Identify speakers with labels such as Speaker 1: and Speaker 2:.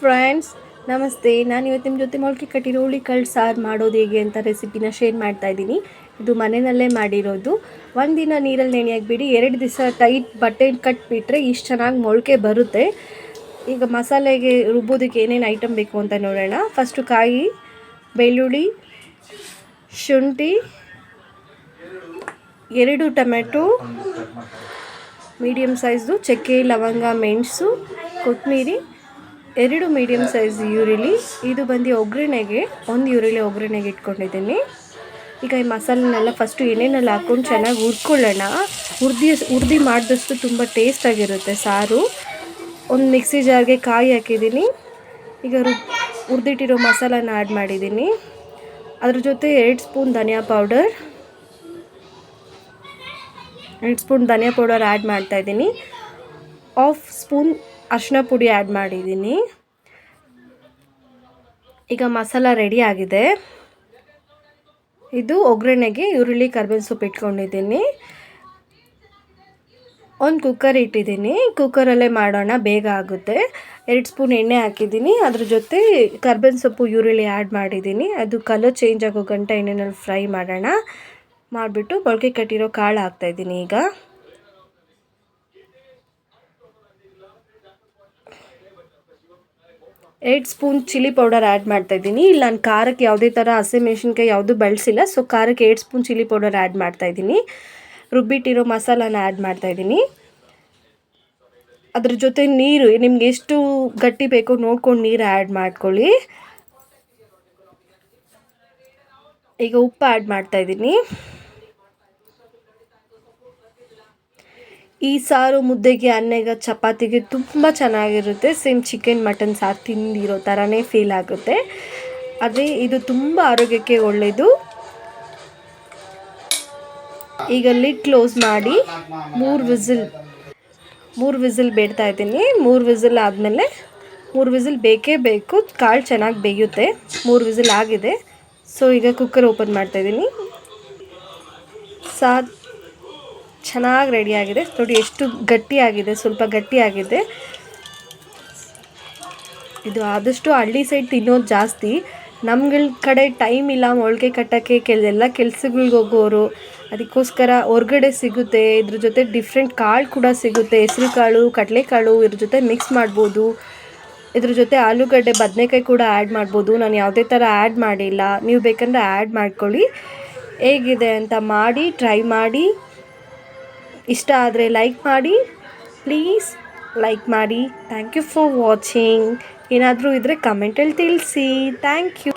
Speaker 1: Friends, ನಮಸ್ತೆ. ನಾನು ಇವತ್ತು ನಿಮ್ಮ ಜೊತೆ ಮೊಳಕೆ ಕಟ್ಟಿರೋ ಹುಳಿ ಕಳ್ಳು ಸಾರು ಮಾಡೋದು ಹೇಗೆ ಅಂತ ರೆಸಿಪಿನ ಶೇರ್ ಮಾಡ್ತಾ ಇದ್ದೀನಿ. ಇದು ಮನೆಯಲ್ಲೇ ಮಾಡಿರೋದು. ಒಂದಿನ ನೀರಲ್ಲಿ ನೆನೆಯಾಗಿಬಿಡಿ ಎರಡು ದಿವಸ ಟೈಟ್ ಬಟ್ಟೆ ಕಟ್ಬಿಟ್ರೆ ಇಷ್ಟು ಚೆನ್ನಾಗಿ ಮೊಳಕೆ ಬರುತ್ತೆ. ಈಗ ಮಸಾಲೆಗೆ ರುಬ್ಬೋದಕ್ಕೆ ಏನೇನು ಐಟಮ್ ಬೇಕು ಅಂತ ನೋಡೋಣ. ಫಸ್ಟು ಕಾಯಿ, ಬೆಳ್ಳುಳ್ಳಿ, ಶುಂಠಿ, ಎರಡು ಟೊಮೆಟೊ ಮೀಡಿಯಮ್ ಸೈಜ್ದು ಚಕ್ಕೆ, ಲವಂಗ, ಮೆಣಸು ಕೊತ್ತಂಬರಿ ಎರಡು ಮೀಡಿಯಮ್ ಸೈಜ್ ಈರುಳ್ಳಿ ಇದು ಬಂದು ಒಗ್ಗರಣೆಗೆ, ಒಂದು ಈರುಳ್ಳಿ ಒಗ್ಗರಣೆಗೆ ಇಟ್ಕೊಂಡಿದ್ದೀನಿ. ಈಗ ಈ ಮಸಾಲೆನೆಲ್ಲ ಫಸ್ಟು ಎಣ್ಣೆನಲ್ಲಿ ಹಾಕ್ಕೊಂಡು ಚೆನ್ನಾಗಿ ಹುರ್ಕೊಳ್ಳೋಣ. ಹುರ್ದಿ ಹುರ್ದಿ ಮಾಡಿದಷ್ಟು ತುಂಬ ಟೇಸ್ಟಾಗಿರುತ್ತೆ ಸಾರು. ಒಂದು ಮಿಕ್ಸಿ ಜಾರ್ಗೆ ಕಾಯಿ ಹಾಕಿದ್ದೀನಿ. ಈಗ ಹುರ್ದಿಟ್ಟಿರೋ ಮಸಾಲಾನ ಆ್ಯಡ್ ಮಾಡಿದ್ದೀನಿ. ಅದ್ರ ಜೊತೆ ಎರಡು ಸ್ಪೂನ್ ಧನಿಯಾ ಪೌಡರ್ ಎರಡು ಸ್ಪೂನ್ ಧನಿಯಾ ಪೌಡರ್ ಆ್ಯಡ್ ಮಾಡ್ತಾಯಿದ್ದೀನಿ ಆಫ್ ಸ್ಪೂನ್ ಅರಿಶಿನ ಪುಡಿ ಆ್ಯಡ್ ಮಾಡಿದ್ದೀನಿ. ಈಗ ಮಸಾಲ ರೆಡಿ ಆಗಿದೆ. ಇದು ಒಗ್ಗರಣೆಗೆ ಈರುಳ್ಳಿ, ಕರ್ಬೇವಿನ ಸೊಪ್ಪು ಇಟ್ಕೊಂಡಿದ್ದೀನಿ. ಒಂದು ಕುಕ್ಕರ್ ಇಟ್ಟಿದ್ದೀನಿ. ಕುಕ್ಕರಲ್ಲೇ ಮಾಡೋಣ, ಬೇಗ ಆಗುತ್ತೆ. ಎರಡು ಸ್ಪೂನ್ ಎಣ್ಣೆ ಹಾಕಿದ್ದೀನಿ. ಅದ್ರ ಜೊತೆ ಕರ್ಬೇವಿನ ಸೊಪ್ಪು, ಈರುಳ್ಳಿ ಆ್ಯಡ್ ಮಾಡಿದ್ದೀನಿ. ಅದು ಕಲರ್ ಚೇಂಜ್ ಆಗೋ ಗಂಟ ಎಣ್ಣೆನಲ್ಲಿ ಫ್ರೈ ಮಾಡೋಣ. ಮಾಡಿಬಿಟ್ಟು ಮೊಳಕೆ ಕಟ್ಟಿರೋ ಕಾಳು ಹಾಕ್ತಾಯಿದ್ದೀನಿ ಈಗ. ಎರಡು ಸ್ಪೂನ್ ಚಿಲ್ಲಿ ಪೌಡರ್ ಆ್ಯಡ್ ಮಾಡ್ತಾಯಿದ್ದೀನಿ ಇಲ್ಲಿ ನಾನು ಖಾರಕ್ಕೆ ಯಾವುದೇ ಥರ ಹಸಿಮೆಣ್ಸಿನ್ಕಾಯಿ ಯಾವುದು ಬಳಸಿಲ್ಲ. ಸೊ ಖಾರಕ್ಕೆ eight spoon chilli powder add ಮಾಡ್ತಾಯಿದ್ದೀನಿ ರುಬ್ಬಿಟ್ಟಿರೋ ಮಸಾಲಾನ ಆ್ಯಡ್ ಮಾಡ್ತಾಯಿದ್ದೀನಿ ಅದ್ರ ಜೊತೆ ನೀರು, ನಿಮ್ಗೆ ಎಷ್ಟು ಗಟ್ಟಿ ಬೇಕೋ ನೋಡ್ಕೊಂಡು ನೀರು ಆ್ಯಡ್ ಮಾಡ್ಕೊಳ್ಳಿ. ಈಗ ಉಪ್ಪು ಆ್ಯಡ್ ಮಾಡ್ತಾಯಿದ್ದೀನಿ ಈ ಸಾರು ಮುದ್ದೆಗೆ ಅನ್ನಗೆ ಚಪಾತಿಗೆ ತುಂಬ ಚೆನ್ನಾಗಿರುತ್ತೆ. ಸೇಮ್ ಚಿಕನ್, ಮಟನ್, ಸಾರು ತಿಂದಿರೋ ಥರನೇ ಫೀಲ್ ಆಗುತ್ತೆ. ಅದೇ ಇದು ತುಂಬ ಆರೋಗ್ಯಕ್ಕೆ ಒಳ್ಳೆಯದು ಈಗ ಲಿಡ್ ಕ್ಲೋಸ್ ಮಾಡಿ ಮೂರು ವಿಸಿಲ್ ಮೂರು ವಿಸಿಲ್ ಬೇಡ್ತಾ ಇದ್ದೀನಿ. ಮೂರು ವಿಸಿಲ್ ಆದಮೇಲೆ ಮೂರು ವಿಸಿಲ್ ಬೇಕೇ ಬೇಕು. ಕಾಳು ಚೆನ್ನಾಗಿ ಬೇಯುತ್ತೆ. ಮೂರು ವಿಸಿಲ್ ಆಗಿದೆ. ಸೊ ಈಗ ಕುಕ್ಕರ್ ಓಪನ್ ಮಾಡ್ತಾಯಿದ್ದೀನಿ ಸಾರು ಚೆನ್ನಾಗಿ ರೆಡಿಯಾಗಿದೆ. ನೋಡಿ, ಎಷ್ಟು ಗಟ್ಟಿಯಾಗಿದೆ, ಸ್ವಲ್ಪ ಗಟ್ಟಿಯಾಗಿದೆ. ಇದು ಆದಷ್ಟು ಹಳ್ಳಿ ಸೈಡ್ ತಿನ್ನೋದು ಜಾಸ್ತಿ. ನಮ್ಗಳ ಕಡೆ ಟೈಮ್ ಇಲ್ಲ, ಮೊಳಕೆ ಕಟ್ಟೋಕ್ಕೆ, ಕೆಲ, ಎಲ್ಲ ಕೆಲ್ಸಗಳಿಗೆ ಹೋಗೋರು. ಅದಕ್ಕೋಸ್ಕರ ಹೊರ್ಗಡೆ ಸಿಗುತ್ತೆ, ಇದ್ರ ಜೊತೆ ಡಿಫ್ರೆಂಟ್ ಕಾಳು ಕೂಡ ಸಿಗುತ್ತೆ. ಹೆಸ್ರು ಕಾಳು ಕಡಲೆಕಾಳು, ಇದ್ರ ಜೊತೆ ಮಿಕ್ಸ್ ಮಾಡ್ಬೋದು. ಇದ್ರ ಜೊತೆ ಆಲೂಗಡ್ಡೆ, ಬದನೆಕಾಯಿ ಕೂಡ ಆ್ಯಡ್ ಮಾಡ್ಬೋದು. ನಾನು ಯಾವುದೇ ಥರ ಆ್ಯಡ್ ಮಾಡಿಲ್ಲ. ನೀವು ಬೇಕಂದರೆ ಆ್ಯಡ್ ಮಾಡ್ಕೊಳ್ಳಿ. ಹೇಗಿದೆ ಅಂತ ಮಾಡಿ ಟ್ರೈ ಮಾಡಿ. ಇಷ್ಟ ಆದರೆ ಲೈಕ್ ಮಾಡಿ ಪ್ಲೀಸ್ ಲೈಕ್ ಮಾಡಿ. ಥ್ಯಾಂಕ್ ಯು ಫಾರ್ ವಾಚಿಂಗ್ ಏನಾದರೂ ಇದ್ದರೆ ಕಮೆಂಟಲ್ಲಿ ತಿಳಿಸಿ. Thank you